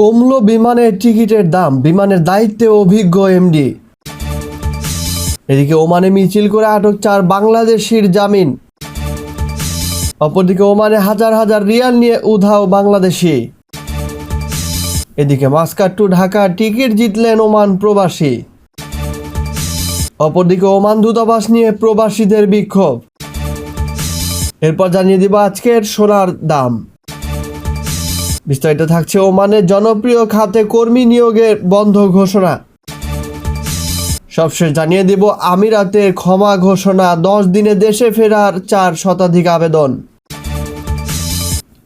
কমলো বিমানের টিকিটের দাম, বিমানের দায়িত্বে অভিজ্ঞ এমডি। এদিকে ওমানে মিছিল করে আটক চার বাংলাদেশির জামিন। অপরদিকে ওমানে হাজার হাজার রিয়াল নিয়ে উধাও বাংলাদেশি। এদিকে মাস্কাট টু ঢাকা টিকিট জিতলেন ওমান প্রবাসী। অপরদিকে ওমান দূতাবাস নিয়ে প্রবাসীদের বিক্ষোভ। এরপর জানিয়ে দিব আজকের সোনার দাম। বিস্তারিত থাকছে ওমানের জনপ্রিয় খাতে কর্মী নিয়োগের বন্ধ ঘোষণা। সবশেষ জানিয়ে দেব, আমিরাতের ক্ষমা ঘোষণা, দশ দিনে দেশে ফেরার চার শতাধিক আবেদন।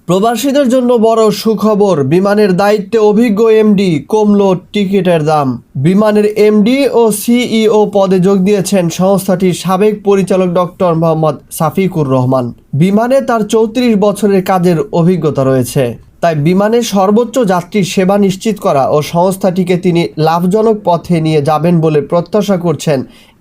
প্রবাসীদের জন্য বড় সুখবর, বিমানের দায়িত্বে অভিজ্ঞ এমডি কমলো টিকিটের দাম। বিমানের এমডি ও সিইও পদে যোগ দিয়েছেন সংস্থাটির সাবেক পরিচালক ডক্টর মোহাম্মদ সাফিকুর রহমান। বিমানে তার চৌত্রিশ বছরের কাজের অভিজ্ঞতা রয়েছে। তাই বিমানের সর্বোচ্চ যাত্রীর সেবা নিশ্চিত করা ও সংস্থাটিকে তিনি লাভজনক পথে নিয়ে যাবেন বলে প্রত্যাশা করছেন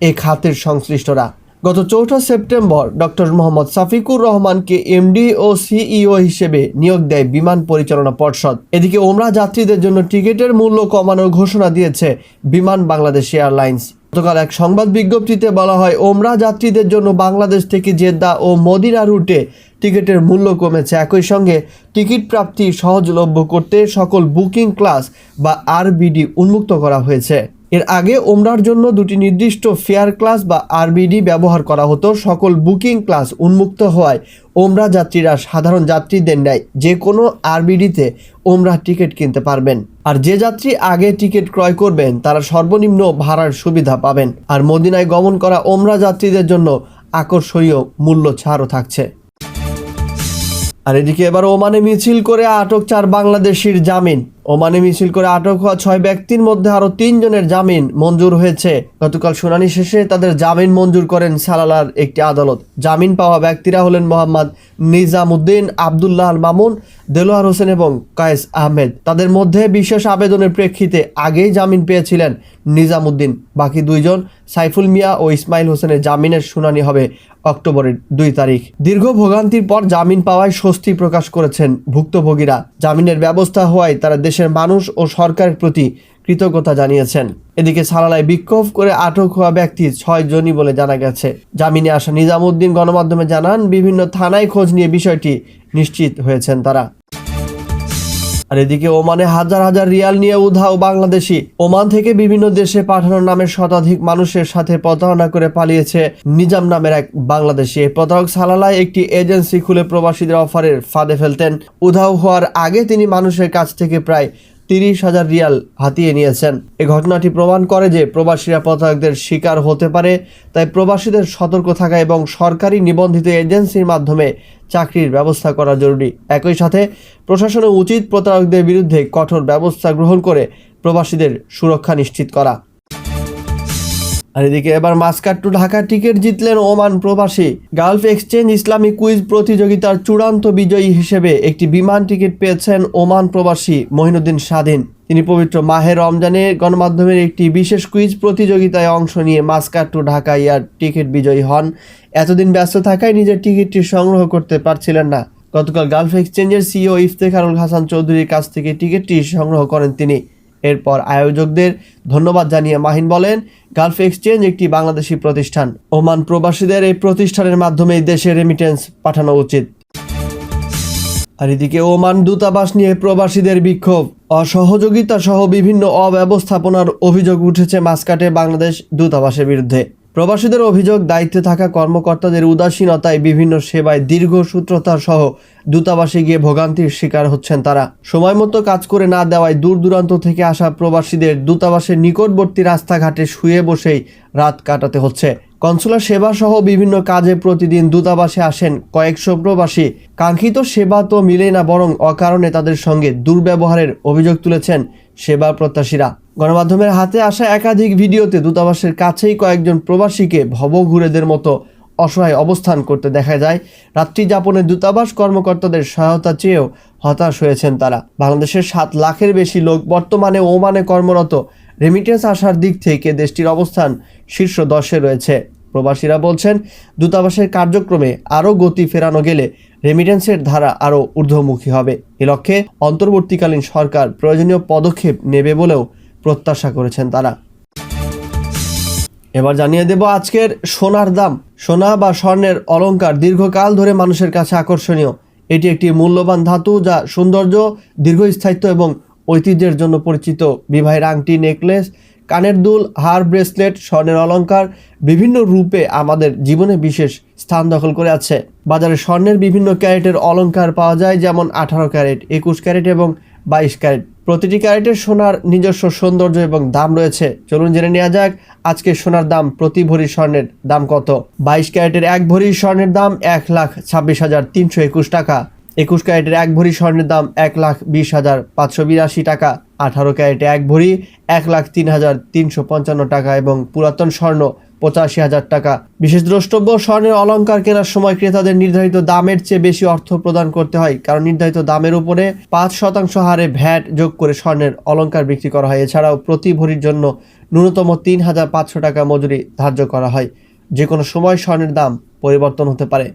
এ খাতের সংশ্লিষ্টরা। গত চৌঠা সেপ্টেম্বর ডক্টর মোহাম্মদ সাফিকুর রহমানকে এমডি ও সিইও হিসেবে নিয়োগ দেয় বিমান পরিচালনা পর্ষদ। এদিকে ওমরা যাত্রীদের জন্য টিকিটের মূল্য কমানোর ঘোষণা দিয়েছে বিমান বাংলাদেশ এয়ারলাইন্স। গতকাল এক সংবাদ বিজ্ঞপ্তিতে বলা হয়, ওমরা যাত্রীদের জন্য বাংলাদেশ থেকে জেদ্দা ও মদিরা রুটে টিকিটের মূল্য কমেছে। একই সঙ্গে টিকিট প্রাপ্তি সহজলভ্য করতে সকল বুকিং ক্লাস বা আরবিডি উন্মুক্ত করা হয়েছে। এর আগে ওমরার জন্য দুটি নির্দিষ্ট ফেয়ার ক্লাস বা আরবিডি ব্যবহার করা হতো। সকল বুকিং ক্লাস উন্মুক্ত হওয়ায় ওমরা যাত্রীরা সাধারণ যাত্রীদের ন্যায় যে কোনো আরবিডিতে ওমরা টিকিট কিনতে পারবেন। আর যে যাত্রী আগে টিকিট ক্রয় করবেন, তারা সর্বনিম্ন ভাড়ার সুবিধা পাবেন। আর মদিনায় গমন করা ওমরা যাত্রীদের জন্য আকর্ষণীয় মূল্য ছাড়ও থাকছে। আর এদিকে এবার ওমানে মিছিল করে আটক চার বাংলাদেশির জামিন। ওমানে মিছিল করে আটক হওয়া ছয় ব্যক্তির মধ্যে আরও তিনজনের জামিন মঞ্জুর হয়েছে। গতকাল শুনানি শেষে তাদের জামিন মঞ্জুর করেন সালালার একটি আদালত। জামিন পাওয়া ব্যক্তিরা হলেন মোহাম্মদ নিজামুদ্দিন, আবদুল্লাহ মামুন, দেলোয়ার হোসেন এবং কায়েস আহমেদ। তাদের মধ্যে বিশেষ আবেদনের প্রেক্ষিতে আগেই জামিন পেয়েছিলেন নিজামুদ্দিন। বাকি দুইজন, সাইফুল মিয়া ও ইসমাইল হোসেনের জামিনের শুনানি হবে অক্টোবরের দুই তারিখ। দীর্ঘ ভোগান্তির পর জামিন পাওয়ায় স্বস্তি প্রকাশ করেছেন ভুক্তভোগীরা। জামিনের ব্যবস্থা হওয়ায় তারা দেশের মানুষ ও সরকারের প্রতি কৃতজ্ঞতা জানিয়েছেন। এদিকে সালালায় বিক্ষোভ করে আটক হওয়া ব্যক্তি ছয় জনই বলে জানা গেছে। জামিনে আসা নিজামুদ্দিন গণমাধ্যমে জানান, বিভিন্ন থানায় খোঁজ নিয়ে বিষয়টি নিশ্চিত হয়েছেন তারা। আর এদিকে ওমানে হাজার হাজার রিয়াল নিয়ে উধাও বাংলাদেশি। ওমান থেকে বিভিন্ন দেশে পাঠানোর নামে শতাধিক মানুষের সাথে প্রতারণা করে পালিয়েছে নিজাম নামের এক বাংলাদেশি। এই প্রতারক সালালায় একটি এজেন্সি খুলে প্রবাসীদের অফারের ফাঁদে ফেলতেন। উধাও হওয়ার আগে তিনি মানুষের কাছ থেকে প্রায় তিরিশ হাজার রিয়াল হাতিয়ে নিয়েছেন। এ ঘটনাটি প্রমাণ করে যে প্রবাসীরা প্রতারকদের শিকার হতে পারে, তাই প্রবাসীদের সতর্ক থাকা এবং সরকারি নিবন্ধিত এজেন্সির মাধ্যমে চাকরির ব্যবস্থা করা জরুরি। একই সাথে প্রশাসনের উচিত প্রতারকদের বিরুদ্ধে কঠোর ব্যবস্থা গ্রহণ করে প্রবাসীদের সুরক্ষা নিশ্চিত করা। আর এদিকে এবার মাস্কাট টু ঢাকা টিকিট জিতলেন ওমান প্রবাসী। গালফ এক্সচেঞ্জ ইসলামী কুইজ প্রতিযোগিতার চূড়ান্ত বিজয়ী হিসেবে একটি বিমান টিকিট পেয়েছেন ওমান প্রবাসী মহিনুদ্দিন স্বাধীন। তিনি পবিত্র মাহে রমজানে গণমাধ্যমের একটি বিশেষ কুইজ প্রতিযোগিতায় অংশ নিয়ে Muscat to Dhaka air ticket বিজয়ী হন। এতদিন ব্যস্ত থাকায় নিজের টিকিটটি সংগ্রহ করতে পারছিলেন না। গতকাল গালফ এক্সচেঞ্জের সিইও ইফতেখারুল হাসান চৌধুরীর কাছ থেকে টিকিটটি সংগ্রহ করেন তিনি। এরপর আয়োজকদের ধন্যবাদ জানিয়ে মাহিন বলেন, গালফ এক্সচেঞ্জ একটি বাংলাদেশি প্রতিষ্ঠান। ওমান প্রবাসীদের এই প্রতিষ্ঠানের মাধ্যমে দেশে রেমিটেন্স পাঠানো উচিত। আর এদিকে ওমান দূতাবাস নিয়ে প্রবাসীদের বিক্ষোভ। অসহযোগিতা সহ বিভিন্ন অব্যবস্থাপনার অভিযোগ উঠেছে মাসকাটে বাংলাদেশ দূতাবাসের বিরুদ্ধে। প্রবাসীদের অভিযোগ, দায়িত্বে থাকা কর্মকর্তাদের উদাসীনতায় বিভিন্ন সেবায় দীর্ঘসূত্রতা সহ দূতাবাসে গিয়ে ভোগান্তির শিকার হচ্ছেন তারা। সময় মতো কাজ করে না দেওয়ায় দূর দূরান্ত থেকে আসা প্রবাসীদের দূতাবাসের নিকটবর্তী রাস্তাঘাটে শুয়ে বসেই রাত কাটাতে হচ্ছে। কনসুলার সেবা সহ বিভিন্ন কাজে প্রতিদিন দূতাবাসে আসেন কয়েকশো প্রবাসী। কাঙ্ক্ষিত সেবা তো মিলে না, বরং অকারণে তাদের সঙ্গে দুর্ব্যবহারের অভিযোগ তুলেছেন সেবা প্রত্যাশীরা। গণমাধ্যমের হাতে আসা একাধিক ভিডিওতে দূতাবাসের কাছেই কয়েকজন প্রবাসীকে ভবঘুরেদের মতো অসহায় অবস্থান করতে দেখা যায়। রাত্রি যাপনে দূতাবাস কর্মকর্তাদের সহায়তা চেয়েও হতাশ হয়েছেন তারা। বাংলাদেশের সাত লাখের বেশি লোক বর্তমানে ওমানে কর্মরত। রেমিটেন্স আসার দিক থেকে দেশটির অবস্থান শীর্ষ দশে রয়েছে। প্রবাসীরা বলছেন, দূতাবাসের কার্যক্রমে আরও গতি ফেরানো গেলে রেমিটেন্সের ধারা আরও ঊর্ধ্বমুখী হবে। এ লক্ষ্যে অন্তর্বর্তীকালীন সরকার প্রয়োজনীয় পদক্ষেপ নেবে বলেও প্রত্যাশা করেছেন তারা। এবার জানিয়ে দেব আজকের সোনার দাম। সোনা বা স্বর্ণের অলঙ্কার দীর্ঘকাল ধরে মানুষের কাছে আকর্ষণীয়। এটি একটি মূল্যবান ধাতু যা সৌন্দর্য, দীর্ঘস্থায়িত্ব এবং ঐতিহ্যের জন্য পরিচিত। বিবাহের আংটি, নেকলেস, কানের দুল, হার ব্রেসলেট, স্বর্ণের অলঙ্কার বিভিন্ন রূপে আমাদের জীবনে বিশেষ স্থান দখল করে আছে। বাজারে স্বর্ণের বিভিন্ন ক্যারেটের অলঙ্কার পাওয়া যায়, যেমন আঠারো ক্যারেট, একুশ ক্যারেট এবং বাইশ ক্যারেট। প্রতিটি ক্যারেটের সোনার নিজস্ব সৌন্দর্য এবং দাম রয়েছে। চলুন জেনে নেওয়া যাক, আজকে সোনার দাম প্রতি ভরি স্বর্ণের দাম কত? বাইশ ক্যারেটের এক ভরি স্বর্ণের দাম এক লাখ ছাব্বিশ হাজার তিনশো একুশ টাকা। একুশ ক্যারেটের এক ভরি স্বর্ণের দাম এক লাখ বিশ হাজার পাঁচশো বিরাশি টাকা। আঠারো ক্যারেটে এক ভরি, এক লাখ তিন হাজার তিনশো পঞ্চান্ন টাকা এবং পুরাতন স্বর্ণ পঁচাশি হাজার টাকা। বিশেষ দ্রষ্টব্য, স্বর্ণের অলঙ্কার কেনার সময় ক্রেতাদের নির্ধারিত দামের চেয়ে বেশি অর্থ প্রদান করতে হয়, কারণ নির্ধারিত দামের উপরে পাঁচ শতাংশ হারে ভ্যাট যোগ করে স্বর্ণের অলংকার বিক্রি করা হয়। এছাড়াও প্রতি ভরির জন্য ন্যূনতম তিন হাজার পাঁচশো টাকা মজুরি ধার্য করা হয়। যে কোনো সময় স্বর্ণের দাম পরিবর্তন হতে পারে।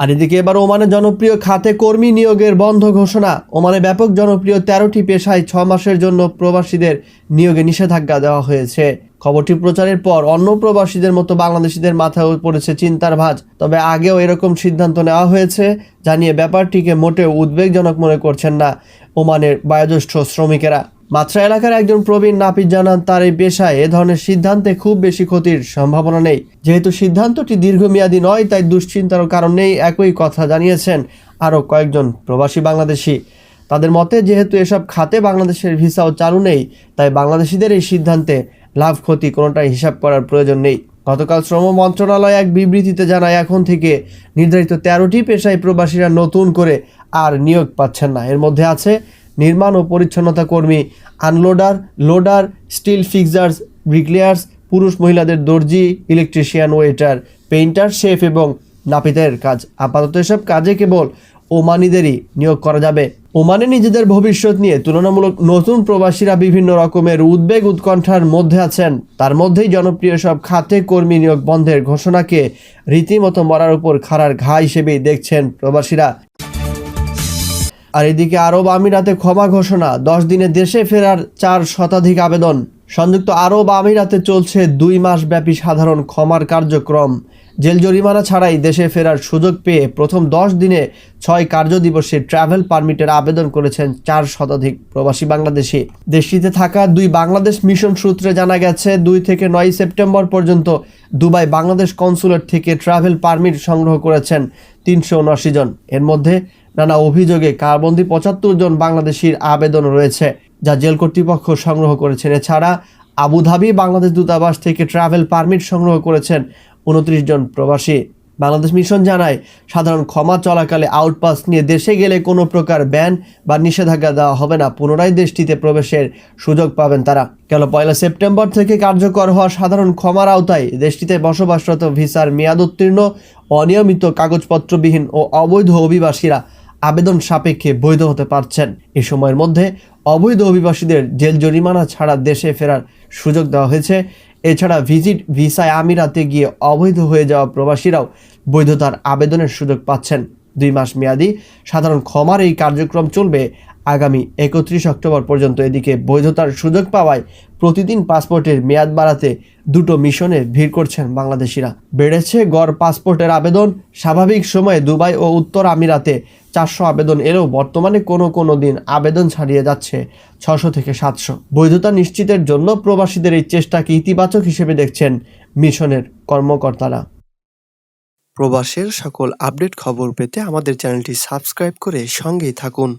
আর এদিকে এবার ওমানের জনপ্রিয় খাতে কর্মী নিয়োগের বন্ধ ঘোষণা। ওমানে ব্যাপক জনপ্রিয় তেরোটি পেশায় ছ মাসের জন্য প্রবাসীদের নিয়োগে নিষেধাজ্ঞা দেওয়া হয়েছে। খবরটি প্রচারের পর অন্য প্রবাসীদের মতো বাংলাদেশিদের মাথায় পড়েছে চিন্তার ভাঁজ। তবে আগেও এরকম সিদ্ধান্ত নেওয়া হয়েছে জানিয়ে ব্যাপারটিকে মোটেও উদ্বেগজনক মনে করছেন না ওমানের বায়োজ্যেষ্ঠ শ্রমিকেরা। মাত্রা এলাকার একজন প্রবীণ নাপিত জানান, তার এই পেশায় এ ধরনের সিদ্ধান্তে খুব বেশি ক্ষতির সম্ভাবনা নেই। যেহেতু সিদ্ধান্তটি দীর্ঘমেয়াদী নয়, তাই দুশ্চিন্তারও কারণ নেই, একই কথা জানিয়েছেন আরও কয়েকজন প্রবাসী বাংলাদেশি। তাদের মতে, যেহেতু এসব খাতে বাংলাদেশের ভিসাও চালু নেই, তাই বাংলাদেশিদের এই সিদ্ধান্তে লাভ, ক্ষতি কোনোটাই হিসাব করার প্রয়োজন নেই। গতকাল শ্রম মন্ত্রণালয় এক বিবৃতিতে জানায়, এখন থেকে নির্ধারিত তেরোটি পেশায় প্রবাসীরা নতুন করে আর নিয়োগ পাচ্ছেন না। এর মধ্যে আছে নির্মাণ ও পরিচ্ছন্নতা কর্মী, unloader, loader, steel fixers, bricklayers, পুরুষ মহিলাদের দর্জি, ইলেকট্রিশিয়ান, ওয়েটার, পেইন্টার, শেফ এবং নাপিতের কাজ। আপাতত এসব কাজে কেবল ওমানিদেরই নিয়োগ করা যাবে। ওমানে নিজেদের ভবিষ্যৎ নিয়ে তুলনামূলক নতুন প্রবাসীরা বিভিন্ন রকমের উদ্বেগ উৎকণ্ঠার মধ্যে আছেন। তার মধ্যেই জনপ্রিয় সব খাতে কর্মী নিয়োগ বন্ধের ঘোষণাকে রীতিমতো মরার উপর খাড়ার ঘা হিসেবেই দেখছেন প্রবাসীরা। আর এদিকে আরব আমিরাতে ক্ষমা ঘোষণা। দশ দিনে দেশে ফেরার চার শতাধিক আবেদন। সংযুক্ত আরব আমিরাতে চলছে দুই মাস ব্যাপী সাধারণ ক্ষমার কার্যক্রম। জেল জরিমানা ছাড়াই দেশে ফেরার সুযোগ পেয়ে প্রথম দশ দিনে ছয় কার্যদিবসে ট্রাভেল পারমিটের আবেদন করেছেন চার শতাধিক প্রবাসী বাংলাদেশি। দেশটিতে থাকা দুই বাংলাদেশ মিশন সূত্রে জানা গেছে, দুই থেকে নয় সেপ্টেম্বর পর্যন্ত দুবাই বাংলাদেশ কনসুলেট থেকে ট্রাভেল পারমিট সংগ্রহ করেছেন তিনশো উনআশি জন। এর মধ্যে নানা অভিযোগে কারবন্দি পঁচাত্তর জন বাংলাদেশির আবেদন রয়েছে, যা জেল কর্তৃপক্ষ সংগ্রহ করেছেন। এছাড়া আবুধাবি বাংলাদেশ দূতাবাস থেকে ট্রাভেল পারমিট সংগ্রহ করেছেন উনত্রিশ জন প্রবাসী। বাংলাদেশ মিশন জানায়, সাধারণ ক্ষমা চলাকালে আউটপাস নিয়ে দেশে গেলে কোনো প্রকার ব্যান বা নিষেধাজ্ঞা দেওয়া হবে না। পুনরায় দেশটিতে প্রবেশের সুযোগ পাবেন তারা। গেল পয়লা সেপ্টেম্বর থেকে কার্যকর হওয়া সাধারণ ক্ষমার আওতায় দেশটিতে বসবাসরত ভিসার মেয়াদ উত্তীর্ণ অনিয়মিত কাগজপত্রবিহীন ও অবৈধ অভিবাসীরা আবেদন সাপেক্ষে বৈধ হতে পারছেন। এ সময়ের মধ্যে অবৈধ অভিবাসীদের জেল জরিমানা ছাড়া দেশে ফেরার সুযোগ দেওয়া হয়েছে। এছাড়া ভিজিট ভিসায় আমিরাতে গিয়ে অবৈধ হয়ে যাওয়া প্রবাসীরাও বৈধতার আবেদনের সুযোগ পাচ্ছেন। দুই মাস মেয়াদি সাধারণ ক্ষমার এই কার্যক্রম চলবে আগামী একত্রিশ অক্টোবর পর্যন্ত এদিকে বৈধতার সুযোগ পাওয়ায় প্রতিদিন পাসপোর্টের মেয়াদ বাড়াতে দুটো মিশনে ভিড় করছেন বাংলাদেশিরা। বেড়েছে গড় পাসপোর্টের আবেদন, স্বাভাবিক সময়ে দুবাই ও উত্তর আমিরাতে চারশো আবেদন এলেও বর্তমানে কোনো কোনো দিন আবেদন ছাড়িয়ে যাচ্ছে ছশো থেকে সাতশো। বৈধতা নিশ্চিতের জন্য প্রবাসীদের এই চেষ্টাকে ইতিবাচক হিসেবে দেখছেন মিশনের কর্মকর্তারা। প্রবাসের সকল আপডেট খবর পেতে আমাদের চ্যানেলটি সাবস্ক্রাইব করে সঙ্গেই থাকুন।